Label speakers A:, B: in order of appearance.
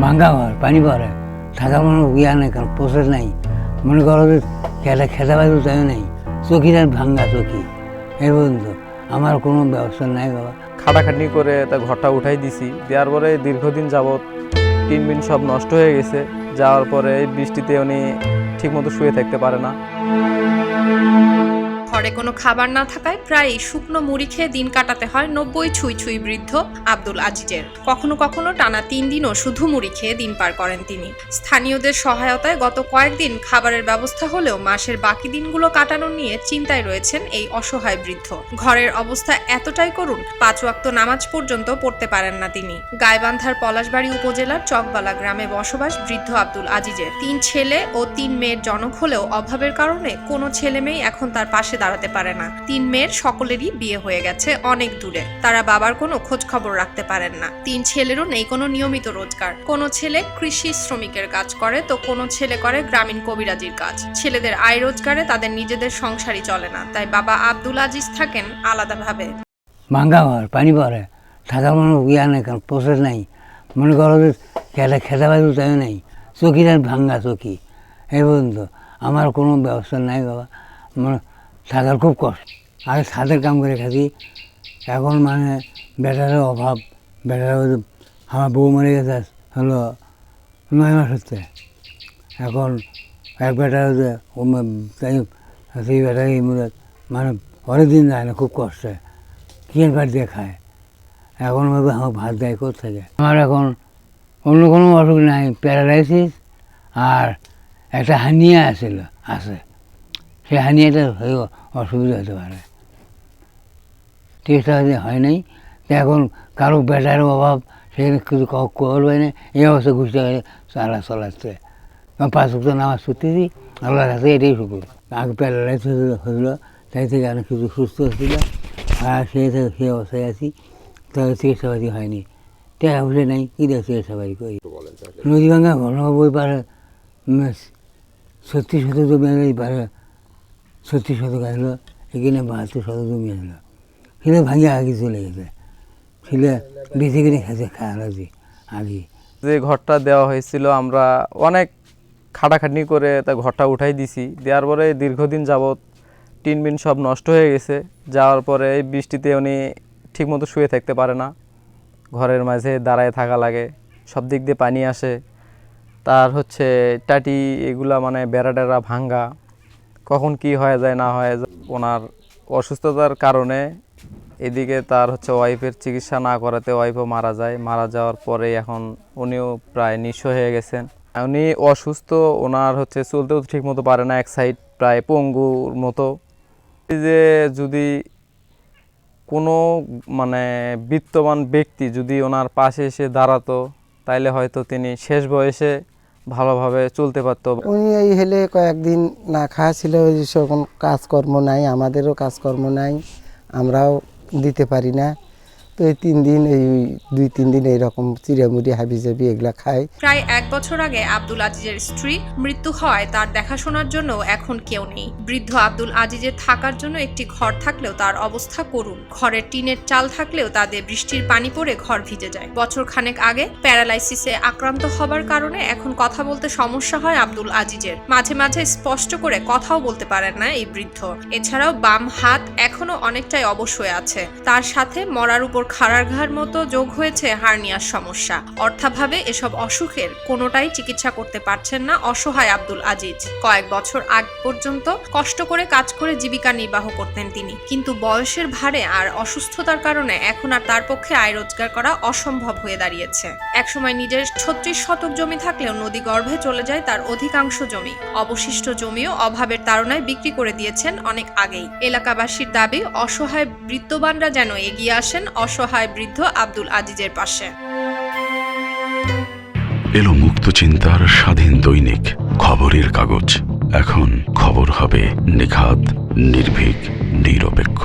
A: ভাঙ্গা ঘর, পানি পড়ে থাকার কোনো ইয়া নেই, কারণ প্রসেস নাই। মনে করো যে খেলা খেতে পারবে তাই নেই। চকিটার ভাঙ্গা চকি। এই পর্যন্ত। আমার কোনো ব্যবস্থা নাই বাবা।
B: খাটাখাটনি করে তা ঘরটা উঠাই দিছি। দেওয়ার পরে দীর্ঘদিন যাবৎ টিন বিন সব নষ্ট হয়ে গেছে। যাওয়ার পরে এই বৃষ্টিতে উনি ঠিকমতো শুয়ে থাকতে পারে না।
C: ঘরে কোনো খাবার না থাকায় প্রায়ই শুকনো মুড়ি খেয়ে দিন কাটাতে হয় নব্বই ছুঁই ছুঁই বৃদ্ধ আব্দুল আজিজের। কখনো কখনো টানা তিন দিনও শুধু মুড়ি খেয়ে দিন পার করেন তিনি। স্থানীয়দের সহায়তায় গত কয়েকদিন খাবারের ব্যবস্থা হলেও মাসের বাকি দিনগুলো কাটানো নিয়ে চিন্তায় রয়েছেন এই অসহায় বৃদ্ধ। ঘরের অবস্থা এতটাই করুন পাঁচ ওয়াক্ত নামাজ পর্যন্ত পড়তে পারেন না তিনি। গাইবান্ধার পলাশবাড়ি উপজেলার চকবালা গ্রামে বসবাস বৃদ্ধ আব্দুল আজিজের। তিন ছেলে ও তিন মেয়ের জনক হলেও অভাবের কারণে কোনো ছেলে মেয়ে এখন তার পাশে দাঁড়াতে পারে না। তিন মেয়ের সকলেরই বিয়ে হয়ে গেছে অনেক দূরে। তারা বাবার কোনো খোঁজ খবর রাখতে পারেন না। তিন ছেলেরও নেই কোনো নিয়মিত রোজগার। কোনো ছেলে কৃষি শ্রমিকের কাজ করে, তো কোনো ছেলে করে গ্রামীণ কবিরাজির কাজ। ছেলেদের আয় রোজগারে তাদের নিজেদের সংসারই চলে না। তাই বাবা আব্দুল আজিজ থাকেন আলাদাভাবে।
A: ভাঙ্গা ঘর পানি পড়ে। থাকার নেই কারণ প্রসেস নাই। মনে করো যে খেলা খেতে পারবে তাই নেই। চকিটার ভাঙ্গা চকি। এই পর্যন্ত। আমার কোনো ব্যবস্থা নাই বাবা। আমার থাকার খুব কষ্ট আগে ছাদের কাম করে খাতি এখন মানে বেটারের অভাব। বেটার আমার বউ মরে গেছে, হলো নয় মাস হচ্ছে। এখন এক বেটা হচ্ছে ও তাই সেই বেটাকে মনে পরের দিন যায় না, খুব কষ্টে। কিয়ের ভাত দিয়ে খায়? এখন আমার ভাত দেয় থেকে আমার এখন অন্য কোনো অসুখ নাই, প্যারালাইসিস আর একটা হানিয়া আছিল আছে। সেই হানিয়াটা হয়ে অসুবিধা হতে পারে। টেস্টটা হয়তো হয় নাই। তো এখন কারও বেটার অভাব সেখানে কিছু করবে না। এই অবস্থা ঘুষতে গেলে চালা চলাচ্ছে পাঁচ বছর নামাজ ছুটতেছি আল্লাহর কাছে এটাই শুকুর। আগে প্যারালাইসিস হলো, তাই থেকে অনেক কিছু সুস্থ হচ্ছিল আর সেই থেকে সেই অবস্থায় আছি তাহলে চিকিৎসাপাতি হয়নি। টাকা পয়সা নাই, কী দেয় চিকিৎসাপাতি করি? নদী ভাঙা ঘন বই পারে শতক জমি আসলে এই পারে ছত্রিশ শতক আসলো, এখানে বাহাত্তর শতক জমি আসলো। সেটা ভাঙে আগে চলে গেছে। সেটা বেঁচে কিনে খেতে খাওয়া আগে।
B: যে ঘরটা দেওয়া হয়েছিল, আমরা অনেক খাটাখাটনি করে তা ঘরটা উঠাই দিছি। দেওয়ার পরে দীর্ঘদিন যাবৎ টিন বিন সব নষ্ট হয়ে গেছে। যাওয়ার পরে এই বৃষ্টিতে উনি ঠিকমতো শুয়ে থাকতে পারে না। ঘরের মাঝে দাঁড়ায় থাকা লাগে, সব দিক দিয়ে পানি আসে। তার হচ্ছে টাটি, এগুলা মানে বেড়া টেরা ভাঙ্গা। কখন কি হয়ে যায়, না হয়ে যায়, ওনার অসুস্থতার কারণে এদিকে তার হচ্ছে ওয়াইফের চিকিৎসা না করাতে ওয়াইফও মারা যায়। মারা যাওয়ার পরে এখন উনিও প্রায় নিঃস্ব হয়ে গেছেন। উনি অসুস্থ, ওনার হচ্ছে চলতেও ঠিক মতো পারে না, এক সাইড প্রায় পঙ্গুর মতো। যে যদি কোনো মানে বিত্তবান ব্যক্তি যদি ওনার পাশে এসে দাঁড়াতো, তাইলে হয়তো তিনি শেষ বয়সে ভালোভাবে চলতে পারতো।
D: উনি এই হেলে কয়েকদিন না খাওয়া ছিল ওই সেরকম কাজকর্ম নাই, আমাদেরও কাজকর্ম নাই, আমরাও দিতে পারি না। তো এই তিন দিন, এই দুই, তিন দিন এইরকম চিড়ামুড়ি হাবি জাবি এগুলা খাই।
C: প্রায় এক বছর আগে আব্দুল আজিজের স্ত্রী মৃত্যু হয় তার দেখাশোনার জন্য এখন কেউ নেই। বৃদ্ধ আব্দুল আজিজের থাকার জন্য একটি ঘর থাকলেও তার অবস্থা করুন ঘরের টিনের চাল থাকলেও তাদের বৃষ্টির পানি পড়ে ঘর ভিজে যায়। বছর খানেক আগে প্যারালাইসিসে আক্রান্ত হবার কারণে এখন কথা বলতে সমস্যা হয় আব্দুল আজিজের। মাঝে মাঝে স্পষ্ট করে কথাও বলতে পারেন না এই বৃদ্ধ। এছাড়াও বাম হাত এখনও অনেকটাই অবশ হয়ে আছে। তার সাথে মরার উপর খাড়ার ঘাড় মতো যোগ হয়েছে হার্নিয়ার সমস্যা। অর্থাভাবে এসব অসুখের কোনোটাই চিকিৎসা করতে পারছেন না অসহায় আব্দুল আজিজ। কয়েক বছর আগ পর্যন্ত কষ্ট করে কাজ করে জীবিকা নির্বাহ করতেন তিনি। কিন্তু বয়সের ভারে আর অসুস্থতার কারণে এখন আর তার পক্ষে আয় রোজগার করা অসম্ভব হয়ে দাঁড়িয়েছে। একসময় নিজের ছত্রিশ শতক জমি থাকলেও নদী গর্ভে চলে যায় তার অধিকাংশ জমি। অবশিষ্ট জমিও অভাবের তাড়নায় বিক্রি করে দিয়েছেন অনেক আগেই। এলাকাবাসীর দাবি, অসহায় বৃত্তবানরা যেন এগিয়ে আসেন অসহায় বৃদ্ধ আব্দুল আজিজের পাশে।
E: এলো মুক্ত চিন্তার স্বাধীন দৈনিক খবরের কাগজ। এখন খবর হবে নিখাত, নির্ভীক, নিরপেক্ষ।